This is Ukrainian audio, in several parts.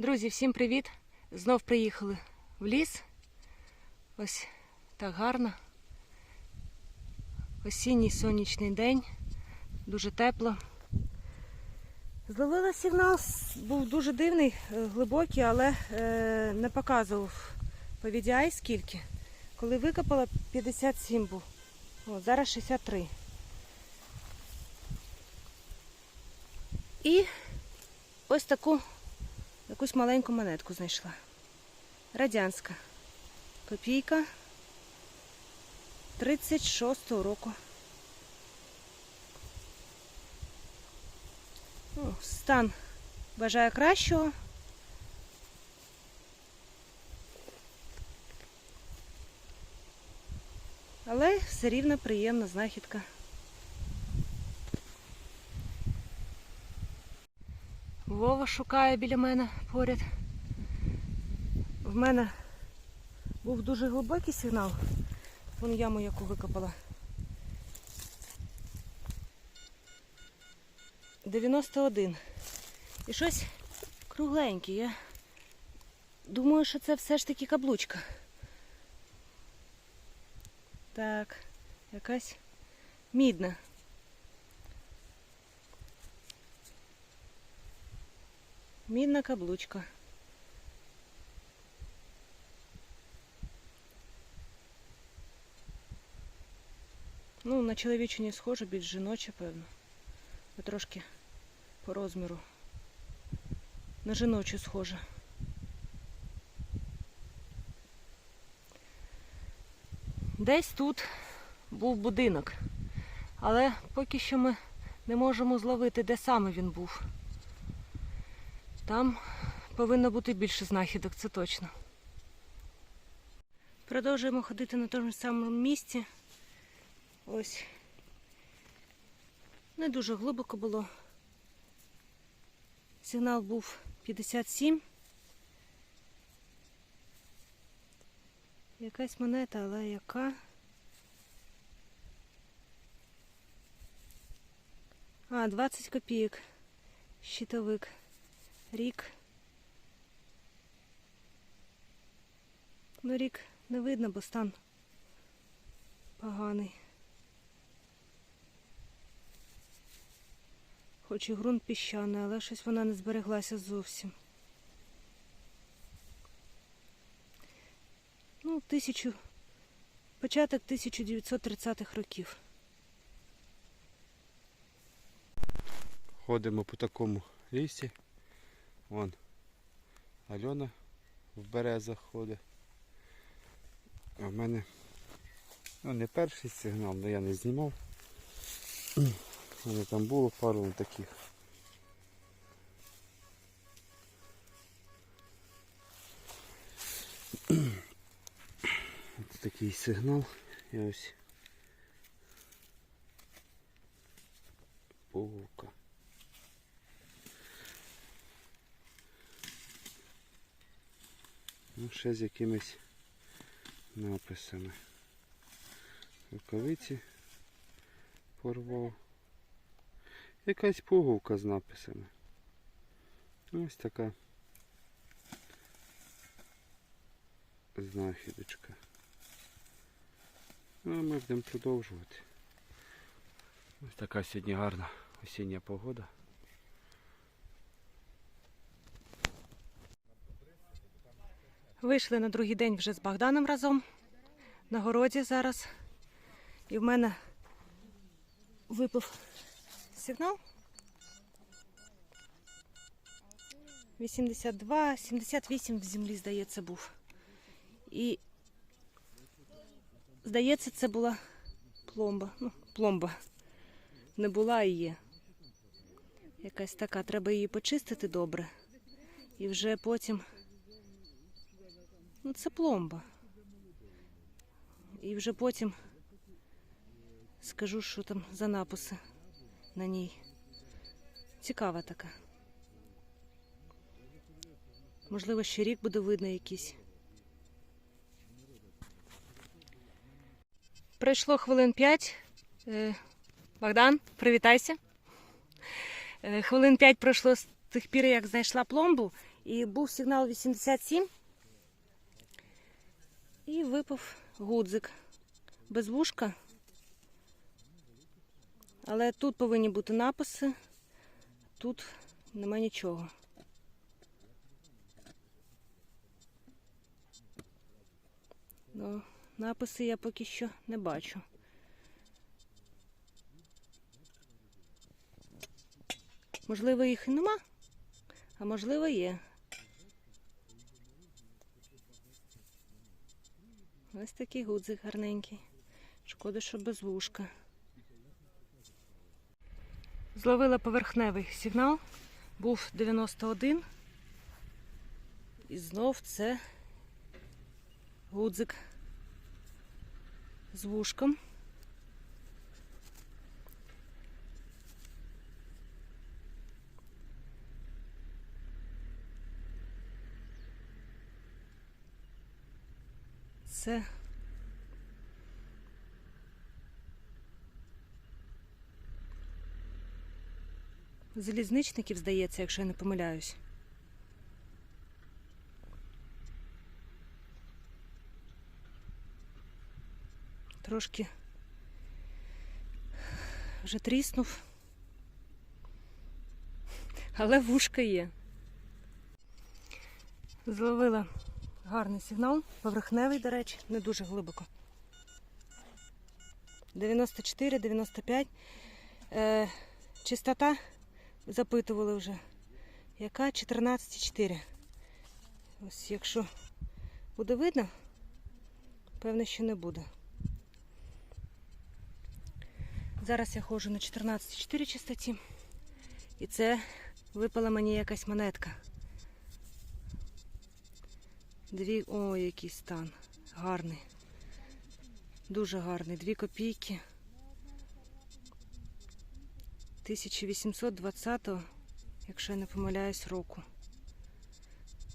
Друзі, всім привіт! Знов приїхали в ліс. Ось так гарно. Осінній сонячний день, дуже тепло. Зловила сигнал, був дуже дивний, е, глибокий, але е, не показував по VDI скільки. Коли викопала, 57 був. О, зараз 63. І ось таку якусь маленьку монетку знайшла. Радянська. Копійка 36-го року. Ну, стан бажає кращого. Але все рівно приємна знахідка. Вова шукає біля мене поряд. В мене був дуже глибокий сигнал. Вон яму, яку викопала. 91. І щось кругленьке. Я думаю, що це все ж таки каблучка. Так, якась мідна. Мідна каблучка. Ну, на чоловічу не схоже, більш жіноче, певно. А Трошки по розміру. На жіночу схоже. Десь тут був будинок. Але поки що ми не можемо зловити, де саме він був. Там повинно бути більше знахідок, це точно. Продовжуємо ходити на тому ж самому місці. Ось. Не дуже глибоко було. Сигнал був 57. Якась монета, але яка? А, 20 копійок. Щитовик. Рік. Ну, рік не видно, бо стан поганий. Хоч і ґрунт піщаний, але щось вона не збереглася зовсім. Ну, тисячу. Початок 1930-х років. Ходимо по такому лісі. Вон Альона в березах ходить. А в мене ну, не перший сигнал, але я не знімав. У мене там було пару таких. Ось такий сигнал. І ось паука. Ну, ще з якимись написами. Рукавиці порвав. Якась пуговка з написами. Ну, Ось така знахідочка. Ну, а ми будемо продовжувати. Ось така сьогодні гарна осіння погода. Вийшли на другий день вже з Богданом разом. На городі зараз. І в мене випав сигнал. 82, 78 в землі, здається, був. І здається, це була пломба. Ну, пломба. Не була є. Якась така. Треба її почистити добре. І вже потім. Ну, це пломба. І вже потім скажу, що там за написи на ній. Цікава така. Можливо, ще рік буде видно якийсь. Пройшло хвилин п'ять. Е, Богдан, привітайся. Е, Хвилин п'ять пройшло з тих пір, як знайшла пломбу, І був сигнал 87. І випав гудзик. Без вушка. Але тут повинні бути написи. Тут нема нічого. Ну, написи я поки що не бачу. Можливо, їх і нема, а можливо є. Ось такий гудзик гарненький. Шкода, що без вушка. Зловила поверхневий сигнал. Був 91. І знов це гудзик з вушком. Це залізничників, здається, якщо я не помиляюсь. Трошки вже тріснув. Але вушка є. Зловила гарний сигнал, поверхневий, до речі, не дуже глибоко. 94-95. Е, чистота запитували вже. Яка 14,4. Ось якщо буде видно, певно, що не буде. Зараз я ходжу на 14,4 чистоті. І це випала мені якась монетка. Дві. Ой, який стан. Гарний. Дуже гарний. Дві копійки. 1820, якщо я не помиляюсь, року.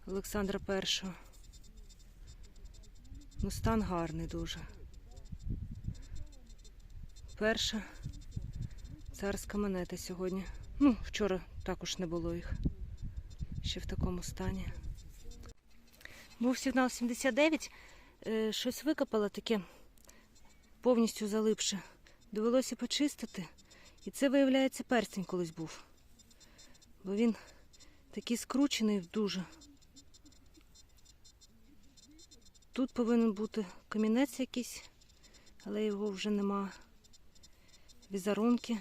Олександра І. Ну, стан гарний дуже. Перша царська монета сьогодні. Ну, вчора також не було їх. Ще в такому стані. Був сигнал 79. Е, щось викопало таке повністю залипше. Довелося почистити. І це, виявляється, перстень колись був. Бо він такий скручений дуже. Тут повинен бути камінець якийсь, але його вже нема. Візерунки.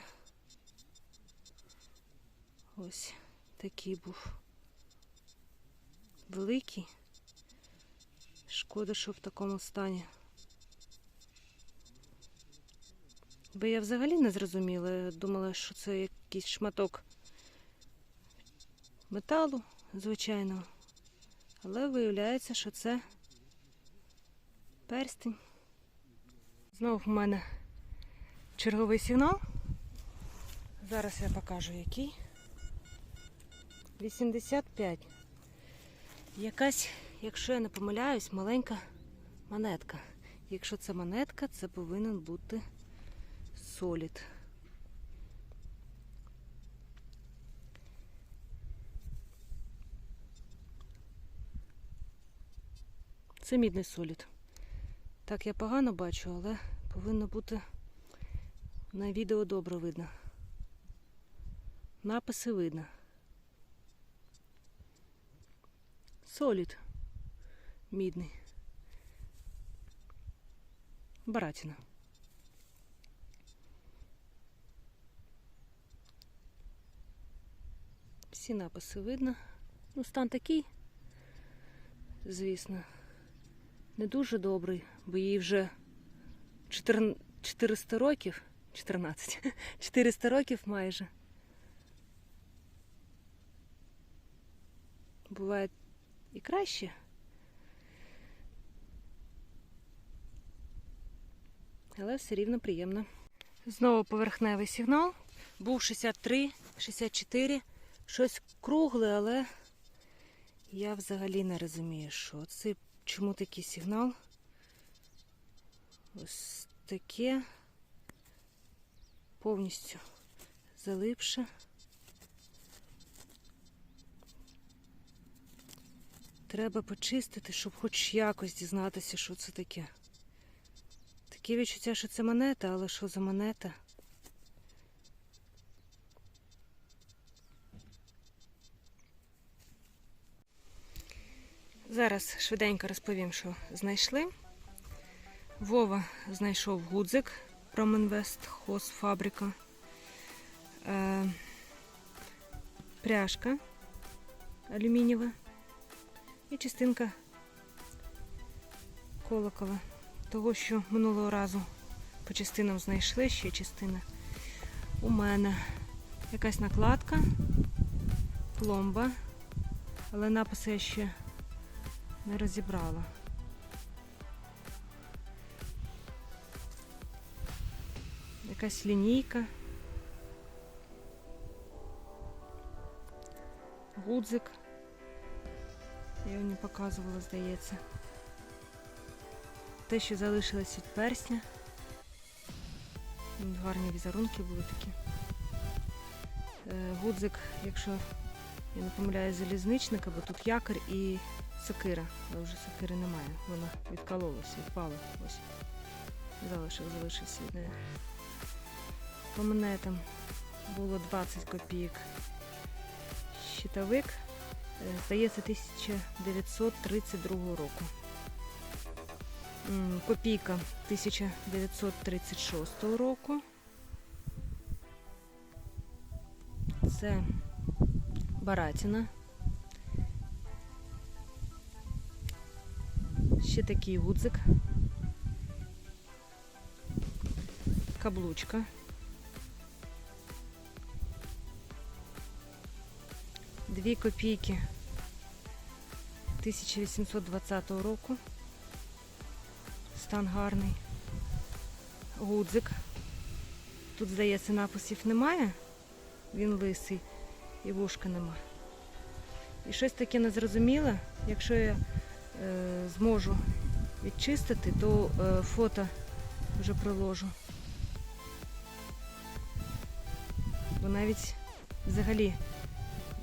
Ось такий був. Великий. Шкода, що в такому стані. Бо я взагалі не зрозуміла. Я думала, що це якийсь шматок металу, звичайного. Але виявляється, що це перстень. Знову в мене черговий сигнал. Зараз я покажу який. 85. Якась, якщо я не помиляюсь, маленька монетка. Якщо це монетка, це повинен бути солід. Це мідний солід. Так я погано бачу, але повинно бути на відео добре видно. Написи видно. Солід. Мідний. Баратіна. Всі написи видно. Ну, стан такий, звісно, не дуже добрий, бо їй вже 4 400 років, 14, 400 років майже. Буває і краще. Але все рівно приємно. Знову поверхневий сигнал. Був 63, 64, щось кругле, але я взагалі не розумію, що це чому такий сигнал. Ось таке повністю залипше. Треба почистити, щоб хоч якось дізнатися, що це таке. Таке відчуття, що це монета, але що за монета? Зараз швиденько розповім, що знайшли. Вова знайшов гудзик Промінвест Хоз Фабрика. Е, пряжка алюмінієва і частинка колокола. Того, що минулого разу по частинам знайшли ще частина. У мене якась накладка, пломба, але написи я ще не розібрала. Якась лінійка. Гудзик. Я його не показувала, здається. Те, що залишилось від персня. Гарні візерунки були такі. Е, Гудзик, якщо я не помиляю, залізничника, бо тут якорь і сокира. Але вже сокири немає. Вона відкололась, відпала. Ось. Залишок залишився від неї. По монетам було 20 копійок. Щитовик, е, здається, 1932 року. Копійка 1936 року. Це Баратіна. Ще такий гудзик. Каблучка. Дві копійки 1820 року. Стан гарний. Гудзик. Тут, здається, написів немає. Він лисий і вушка нема. І щось таке незрозуміле. Якщо я е, зможу відчистити, то е, фото вже приложу. Бо навіть взагалі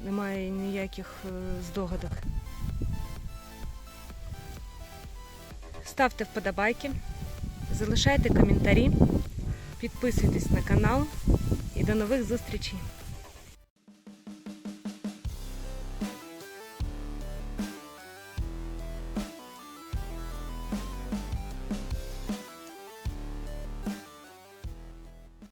немає ніяких е, здогадок. Ставте вподобайки, залишайте коментарі, підписуйтесь на канал і до нових зустрічей!